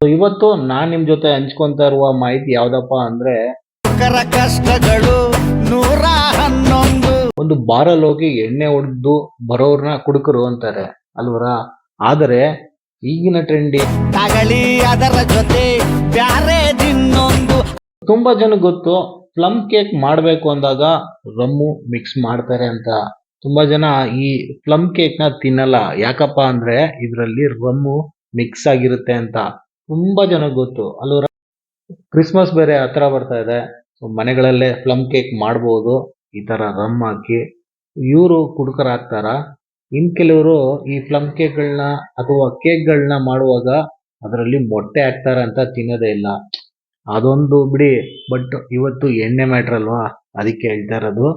ಇವತ್ತು ನಾನ್ ನಿಮ್ ಜೊತೆ ಹಂಚ್ಕೊಂತ ಇರುವ ಮಾಹಿತಿ ಯಾವ್ದಪ್ಪ ಅಂದ್ರೆ ಕಷ್ಟಗಳು ನೂರ ಹನ್ನೊಂದು. ಒಂದು ಬಾರಲ್ ಹೋಗಿ ಎಣ್ಣೆ ಹೊಡೆದು ಬರೋರ್ನ ಕುಡುಕರು ಅಂತಾರೆ ಅಲ್ವರ? ಆದರೆ ಈಗಿನ ಟ್ರೆಂಡಿ ತಗಳಿ ಅದರ ಜೊತೆ ಬ್ಯಾರೆ ದಿನ್ನೊಂದು ತುಂಬಾ ಜನ ಗೊತ್ತು ಪ್ಲಮ್ ಕೇಕ್ ಮಾಡ್ಬೇಕು ಅಂದಾಗ ರಮ್ಮು ಮಿಕ್ಸ್ ಮಾಡ್ತಾರೆ ಅಂತ. ತುಂಬಾ ಜನ ಈ ಪ್ಲಮ್ ಕೇಕ್ನ ತಿನ್ನಲ್ಲ. ಯಾಕಪ್ಪ ಅಂದ್ರೆ ಇದ್ರಲ್ಲಿ ರಮ್ಮು ಮಿಕ್ಸ್ ಆಗಿರುತ್ತೆ ಅಂತ. ತುಂಬಾ ಜನ ಗೊತ್ತು. ಅಲ್ಲೂ ಕ್ರಿಸ್ಮಸ್ ಬೇರೆ ಹತ್ರ ಬರ್ತಾ ಇದೆ. ಸೊ ಮನೆಗಳಲ್ಲೇ ಪ್ಲಮ್ ಕೇಕ್ ಮಾಡಬಹುದು ಈ ತರ ರಮ್ ಹಾಕಿ. ಇವರು ಕುಡ್ಕರ್ ಹಾಕ್ತಾರ. ಇನ್ ಕೆಲವರು ಈ ಪ್ಲಮ್ ಕೇಕ್ಗಳನ್ನ ಅಥವಾ ಕೇಕ್ಗಳನ್ನ ಮಾಡುವಾಗ ಅದರಲ್ಲಿ ಮೊಟ್ಟೆ ಹಾಕ್ತಾರ ಅಂತ ತಿನ್ನೋದೇ ಇಲ್ಲ. ಅದೊಂದು ಬಿಡಿ ಬಟ್ ಇವತ್ತು ಎಣ್ಣೆ ಮ್ಯಾಟ್ರ್ ಅಲ್ವಾ? ಅದಕ್ಕೆ ಹೇಳ್ತಾ ಇರೋದು.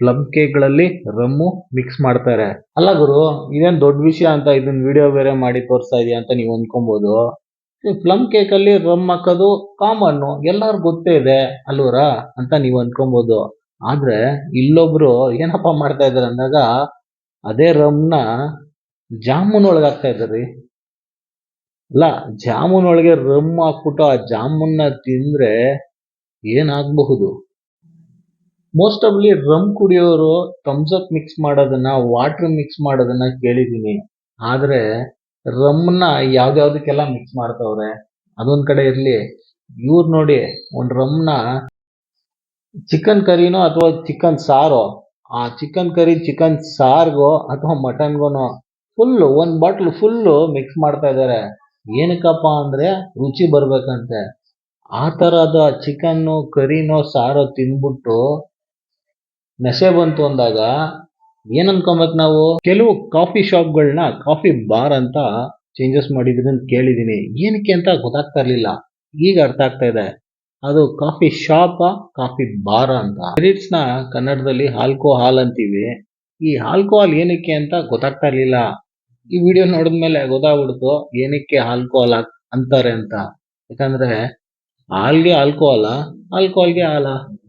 ಪ್ಲಮ್ ಕೇಕ್ಗಳಲ್ಲಿ ರಮ್ಮು ಮಿಕ್ಸ್ ಮಾಡ್ತಾರೆ. ಅಲ್ಲ ಗುರು, ಇದೇನ್ ದೊಡ್ಡ ವಿಷಯ ಅಂತ ಇದನ್ನ ವಿಡಿಯೋ ಬೇರೆ ಮಾಡಿ ತೋರಿಸ್ತಾ ಇದೆಯಾ ಅಂತ ನೀವು ಅನ್ಕೊಬಹುದು ಪ್ಲಮ್ ಕೇಕ್ ಅಲ್ಲಿ ರಮ್ ಹಾಕೋದು ಕಾಮನ್ ಎಲ್ಲಾರು ಗೊತ್ತೇ ಇದೆ ಅಲ್ವರ ಅಂತ ನೀವು ಅನ್ಕೊಬಹುದು ಆದ್ರೆ ಇಲ್ಲೊಬ್ರು ಏನಪ್ಪಾ ಮಾಡ್ತಾ ಇದಾರೆ ಅಂದಾಗ ಅದೇ ರಮ್ನ ಜಾಮೂನ್ ಒಳಗೆ ಹಾಕ್ತಾ ಇದಾರೆ ಅಲ್ಲ ಜಾಮೂನ್ ಒಳಗೆ ರಮ್ ಹಾಕ್ಬಿಟ್ಟು ಆ ಜಾಮೂನ್ನ ತಿಂದ್ರೆ ಏನಾಗಬಹುದು? ಮೋಸ್ಟ್ ಆಫ್ಲಿ ರಮ್ ಕುಡಿಯೋರು ಥಮ್ಸ್ ಅಪ್ ಮಿಕ್ಸ್ ಮಾಡೋದನ್ನ ವಾಟರ್ ಮಿಕ್ಸ್ ಮಾಡೋದನ್ನ ಕೇಳಿದ್ದೀನಿ. ಆದ್ರೆ ರಮ್ನ ಯಾವ್ದ್ಯಾವ್ದಕ್ಕೆಲ್ಲ ಮಿಕ್ಸ್ ಮಾಡ್ತಾವ್ರೆ, ಅದೊಂದ್ ಕಡೆ ಇರ್ಲಿ. ಇವ್ರು ನೋಡಿ ಒಂದ್ ರಮ್ನ ಚಿಕನ್ ಕರಿನೋ ಅಥವಾ ಚಿಕನ್ ಸಾರೋ, ಆ ಚಿಕನ್ ಕರಿ ಚಿಕನ್ ಸಾರ್ಗೋ ಅಥವಾ ಮಟನ್ಗೋನೋ ಫುಲ್ ಒಂದ್ ಬಾಟ್ಲ್ ಫುಲ್ಲು ಮಿಕ್ಸ್ ಮಾಡ್ತಾ ಇದಾರೆ. ಏನಕ್ಕಪ್ಪ ಅಂದ್ರೆ ರುಚಿ ಬರ್ಬೇಕಂತೆ. ಆ ತರದ ಚಿಕನ್ನು ಕರಿನೋ ಸಾರೋ ತಿನ್ಬಿಟ್ಟು ನಶೆ ಬಂತು ಅಂದಾಗ ಏನ್ ಅನ್ಕೊಬೇಕು ನಾವು? ಕೆಲವು ಕಾಫಿ ಶಾಪ್ಗಳನ್ನ ಕಾಫಿ ಬಾರ್ ಅಂತ ಚೇಂಜಸ್ ಅಂತ ಕೇಳಿದೀನಿ. ಏನಕ್ಕೆ ಅಂತ ಗೊತ್ತಾಗ್ತಾ ಇರ್ಲಿಲ್ಲ. ಈಗ ಅರ್ಥ ಆಗ್ತಾ ಇದೆ. ಅದು ಕಾಫಿ ಶಾಪ್, ಕಾಫಿ ಬಾರ್ ಅಂತ. ಸ್ಪಿರಿಟ್ಸ್ನ ಕನ್ನಡದಲ್ಲಿ ಆಲ್ಕೋಹಾಲ್ ಅಂತೀವಿ. ಈ ಆಲ್ಕೋಹಾಲ್ ಏನಕ್ಕೆ ಅಂತ ಗೊತ್ತಾಗ್ತಾ ಇರ್ಲಿಲ್ಲ. ಈ ವಿಡಿಯೋ ನೋಡಿದ್ಮೇಲೆ ಗೊತ್ತಾಗ್ಬಿಡ್ತು. ಏನಕ್ಕೆ ಆಲ್ಕೋಹಾಲ್ ಅಂತಾರೆ ಅಂತ. ಯಾಕಂದ್ರೆ, ಹಾಲ್ಗೆ ಆಲ್ಕೋಹಾಲ ಆಲ್ಕೋಹಾಲ್ಗೆ ಹಾಲ.